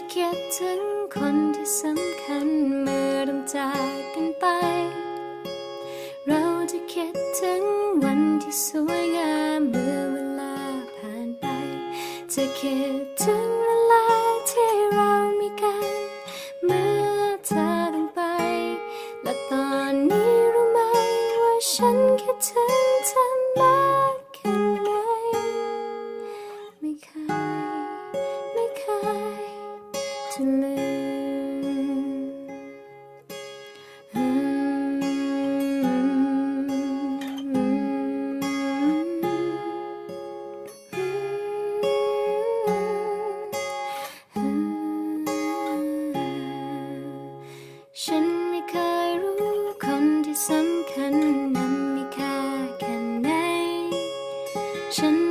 จะคิดถึงคนที่สำคัญเมื่อต้องจากกันไป เราจะคิดถึงวันที่สวยงามเมื่อเวลาผ่านไป จะคิดถึงเวลาที่เรามีกัน เมื่อเธอต้องไป และตอนนี้รู้ไหมว่าฉันคิดถึงเธอ ฉันไม่เคยรู้คนที่สำคัญนั้นมีค่าแค่ไหนฉัน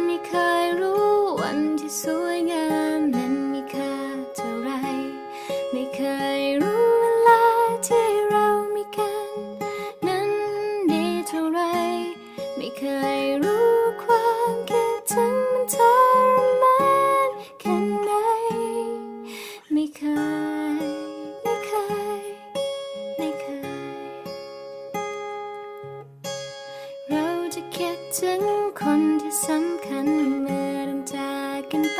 ไม่เคยรู้เวลาที่เรามีกัน นั้นดีเท่าไร ไม่เคยรู้ความคิดถึงมันทรมานแค่ไหน ไม่เคย ไม่เคย ไม่เคย เราจะคิดถึงคนที่สำคัญเมื่อต้องจากกันไป